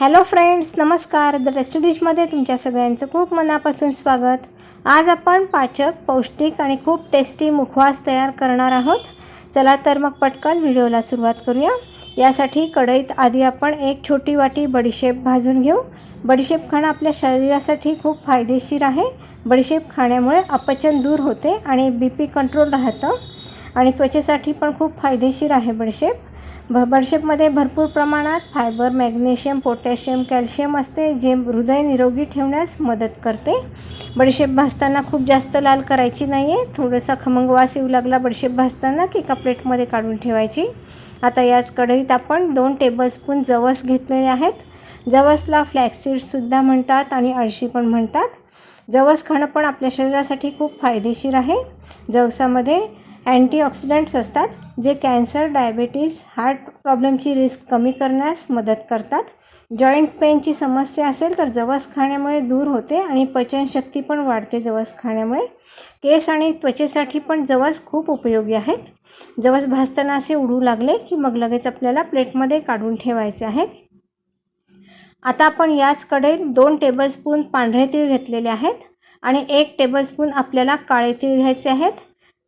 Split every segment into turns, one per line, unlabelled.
Hello friends नमस्कार. The rest डिशमध्ये तुमच्या सगळ्यांचं खूप मनापासून स्वागत. आज आपण पाचक पौष्टिक आणि खूप टेस्टी मुखवास तयार करणार आहोत. चला तर मग पटकन व्हिडिओला सुरुवात करूया. यासाठी कढईत आधी आपण एक छोटी वाटी बडीशेप भाजून घेऊ. बडीशेप खाणं आपल्या शरीरासाठी खूप फायदेशीर आहे. बडीशेप खाण्यामुळे अपचन दूर होते आणि बी पी कंट्रोल राहतं. आणि त्वचेसाठी पण खूप फायदेशीर आहे बडशेप ब बडशेपमध्ये भरपूर प्रमाणात फायबर मॅग्नेशियम पोटॅशियम कॅल्शियम असते जे हृदय निरोगी ठेवण्यास मदत करते. बडीशेप भाजताना खूप जास्त लाल करायची नाही आहे थोडासा खमंग वास येऊ लागला बडीशेप भाजताना की एका प्लेटमध्ये काढून ठेवायची. आता याच कढईत आपण दोन टेबलस्पून जवस घेतलेले आहेत. जवसला फ्लॅक्सीडसुद्धा म्हणतात आणि अळशी पण म्हणतात. जवस खाणं पण आपल्या शरीरासाठी खूप फायदेशीर आहे. जवसामध्ये अँटीऑक्सिडंट्स असतात जे कॅन्सर डायबेटीस हार्ट प्रॉब्लेमची रिस्क कमी करण्यास मदत करतात. जॉईंट पेनची समस्या असेल तर जवस खाण्यामुळे दूर होते आणि पचनशक्ती पण वाढते जवस खाण्यामुळे. केस आणि त्वचेसाठी पण जवस खूप उपयोगी आहेत. जवस भाजताना असे उडू लागले की मग लगेच आपल्याला प्लेटमध्ये काढून ठेवायचे आहेत. आता आपण याच कढईत दोन टेबलस्पून पांढरे तीळ घेतलेले आहेत आणि एक टेबलस्पून आपल्याला काळे तीळ घ्यायचे आहेत.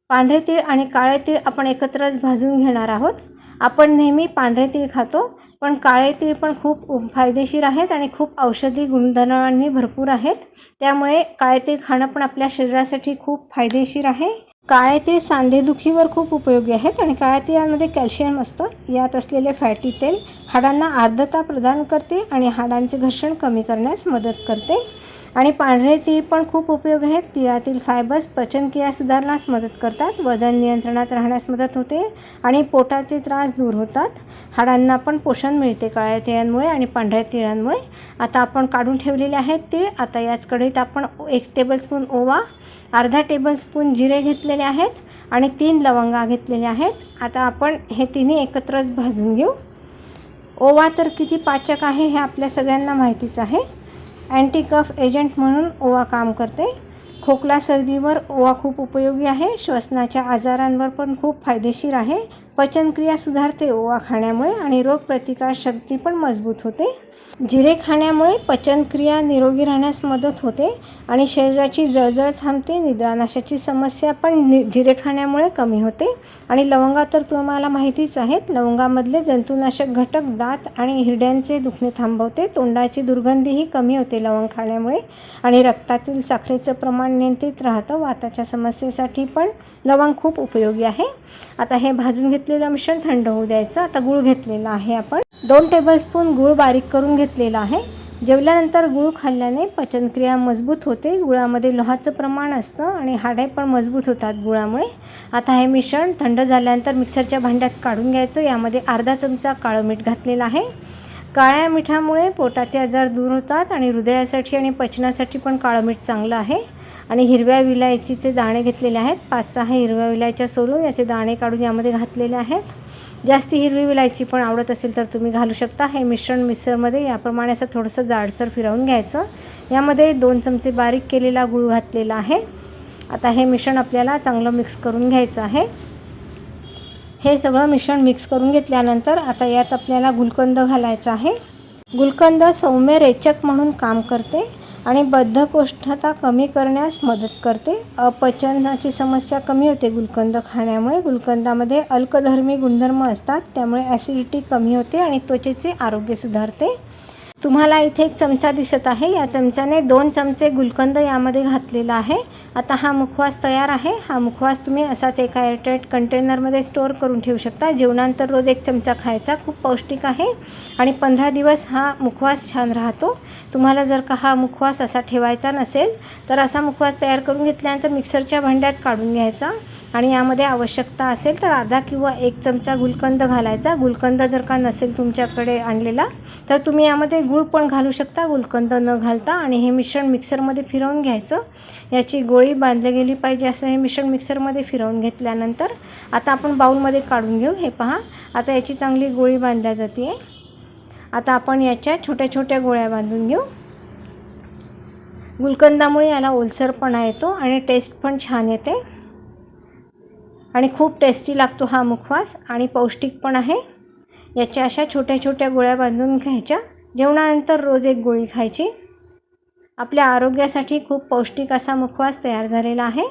पांढरे तीळ आणि काळे तीळ आपण एकत्रच भाजून घेणार आहोत. आपण नेहमी पांढरे तीळ खातो पण काळे तीळ पण खूप उ- फायदेशीर आहेत आणि खूप औषधी गुणधर्मांनी भरपूर आहेत. त्यामुळे काळे तीळ खाणं पण आपल्या शरीरासाठी खूप फायदेशीर आहे. काळे तीळ सांधेदुखीवर खूप उपयोगी आहेत आणि काळ्या तिळांमध्ये कॅल्शियम असतं. यात असलेले फॅटी तेल हाडांना आर्द्रता प्रदान करते आणि हाडांचे घर्षण कमी करण्यास मदत करते. आणि पांढरे तीळ पण खूप उपयोग आहेत. तिळातील फायबर्स पचनक्रिया सुधारण्यास मदत करतात. वजन नियंत्रणात राहण्यास मदत होते आणि पोटाचे त्रास दूर होतात. हाडांना पण पोषण मिळते काळ्या तिळांमुळे आणि पांढऱ्या तिळांमुळे. आता आपण काढून ठेवलेले आहेत तीळ. आता याच कढईत आपण एक टेबलस्पून ओवा अर्धा टेबलस्पून जिरे घेतलेले आहेत आणि तीन लवंगा घेतलेल्या आहेत. आता आपण हे तिन्ही एकत्रच भाजून घेऊ. ओवा तर किती पाचक आहे हे आपल्या सगळ्यांना माहितीच आहे. अँटी कफ एजंट म्हणून ओवा काम करते. खोकला सर्दीवर ओवा खूप उपयोगी आहे. श्वसनाच्या आजारांवर पण खूप फायदेशीर आहे. पचनक्रिया सुधारते ओवा खाण्यामुळे आणि रोगप्रतिकार शक्ती पण मजबूत होते. जिरे खाण्यामुळे पचनक्रिया निरोगी राहण्यास मदत होते आणि शरीराची जळजळ थांबते निद्रानाशाची समस्या पण नि जिरे खाण्यामुळे कमी होते. आणि लवंगा तर तुम्हाला माहितीच आहेत. लवंगामधले जंतुनाशक घटक दात आणि हिरड्यांचे दुखणे थांबवते. तोंडाची दुर्गंधीही कमी होते लवंग खाण्यामुळे आणि रक्तातील साखरेचं प्रमाण नियंत्रित राहतं. वाताच्या समस्येसाठी पण लवंग खूप उपयोगी आहे. आता हे भाजून घेतलेलं मिश्रण थंड होऊ द्यायचं. आता गूळ घेतलेला आहे आपण. दोन टेबलस्पून गूळ बारीक करून घेतलेला आहे. जेवल्यानंतर गूळ खाल्ल्याने पचनक्रिया मजबूत होते. गुळामध्ये लोहाचं प्रमाण असतं आणि हाडे पण मजबूत होतात गुळामुळे. आता हे मिश्रण थंड झाल्यानंतर मिक्सरच्या भांड्यात काढून घ्यायचं. यामध्ये अर्धा चमचा काळं मीठ घातलेलं आहे. काळ्या मिठामुळे पोटाचे आजार दूर होतात आणि हृदयासाठी आणि पचनासाठी पण काळं मीठ चांगलं आहे. आणि हिरव्या विलायचीचे दाणे घेतलेले आहेत. पाच सहा हिरव्या विलायच्या सोलून याचे दाणे काढून यामध्ये घातलेले आहेत. जास्ती हिरवी विलायची पण आवडत असेल तर तुम्ही घालू शकता. हे मिश्रण मिक्सरमध्ये याप्रमाणे असं थोडंसं जाडसर फिरवून घ्यायचं. यामध्ये दोन चमचे बारीक केलेला गूळ घातलेला आहे. आता हे मिश्रण आपल्याला चांगलं मिक्स करून घ्यायचं आहे. हे सगळं मिश्रण मिक्स करून घेतल्यानंतर आता यात आपल्याला गुलकंद घालायचा आहे. गुलकंद सौम्य रेचक म्हणून काम करते आणि बद्धकोष्ठता कमी करण्यास मदत करते. अपचनाची समस्या कमी होते गुलकंद खाण्यामुळे. गुलकंदामध्ये अल्कधर्मी गुणधर्म असतात त्यामुळे ॲसिडिटी कमी होते आणि त्वचेचे आरोग्य सुधारते. तुम्हाला इथे एक चमचा दिसत आहे. या चमच्याने दोन चमचे गुलकंद यामध्ये घातलेला आहे. आता हा मुखवास तयार आहे. हा मुखवास तुम्ही असाच एका एअरटाईट कंटेनरमध्ये स्टोअर करून ठेवू शकता. जेवणानंतर रोज एक चमचा खायचा खूप पौष्टिक आहे. आणि पंधरा दिवस हा मुखवास छान राहतो. तुम्हाला जर का हा मुखवास असा ठेवायचा नसेल तर असा मुखवास तयार करून घेतल्यानंतर मिक्सरच्या भांड्यात काढून घ्यायचा. आणि यामध्ये आवश्यकता असेल तर अर्धा किंवा एक चमचा गुलकंद घालायचा. गुलकंद जर का नसेल तुमच्याकडे आणलेला तर तुम्ही यामध्ये गूळ पण घालू शकता गुलकंद न घालता. आणि हे मिश्रण मिक्सरमध्ये फिरवून घ्यायचं. याची गोळी बांधली गेली पाहिजे असं हे मिश्रण मिक्सरमध्ये फिरवून घेतल्यानंतर आता आपण बाऊलमध्ये काढून घेऊ. हे पहा. आता याची चांगली गोळी बांधल्या जाते आता आपण याच्या छोट्या छोट्या गोळ्या बांधून घेऊ. गुलकंदामुळे याला ओलसरपणा येतो आणि टेस्ट पण छान येते. आणि खूप टेस्टी लागतो हा मुखवास आणि पौष्टिक पण आहे. याच्या अशा छोट्या छोट्या गोळ्या बांधून घ्यायच्या. जेवणानंतर रोज एक गोळी खायची. आपल्या आरोग्यासाठी खूप पौष्टिक असा मुखवास तयार झालेला आहे.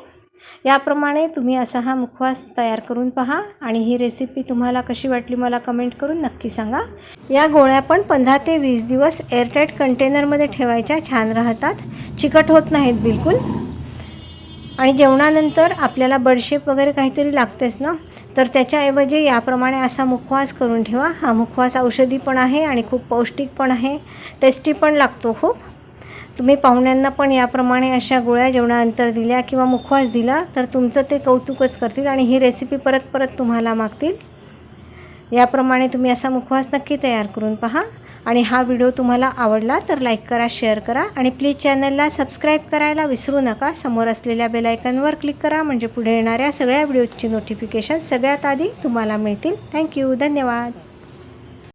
याप्रमाणे तुम्ही असा हा मुखवास तयार करून पहा आणि ही रेसिपी तुम्हाला कशी वाटली मला कमेंट करून नक्की सांगा. या गोळ्या पण पंधरा ते वीस दिवस एअरटाईट कंटेनरमध्ये ठेवायच्या छान राहतात. चिकट होत नाहीत बिलकुल. आणि जेवणानंतर आपल्याला बडशेप वगैरे काहीतरी लागतेच ना? तर त्याच्याऐवजी याप्रमाणे असा मुखवास करून ठेवा. हा मुखवास औषधी पण आहे आणि खूप पौष्टिक पण आहे. टेस्टी पण लागतो खूप. तुम्ही पाहुण्यांना पण याप्रमाणे अशा गोळ्या जेवणानंतर दिल्या किंवा मुखवास दिला तर तुमचं ते कौतुकच करतील आणि ही रेसिपी परत परत तुम्हाला मागतील. याप्रमाणे तुम्ही असा मुखवास नक्की तयार करून पहा. आणि हा व्हिडिओ तुम्हाला आवडला तर लाईक करा शेअर करा आणि प्लीज चॅनलला सबस्क्राईब करायला विसरू नका. समोर असलेल्या बेलायकनवर क्लिक करा म्हणजे पुढे येणाऱ्या सगळ्या व्हिडिओची नोटिफिकेशन सगळ्यात आधी तुम्हाला मिळतील. थँक्यू. धन्यवाद.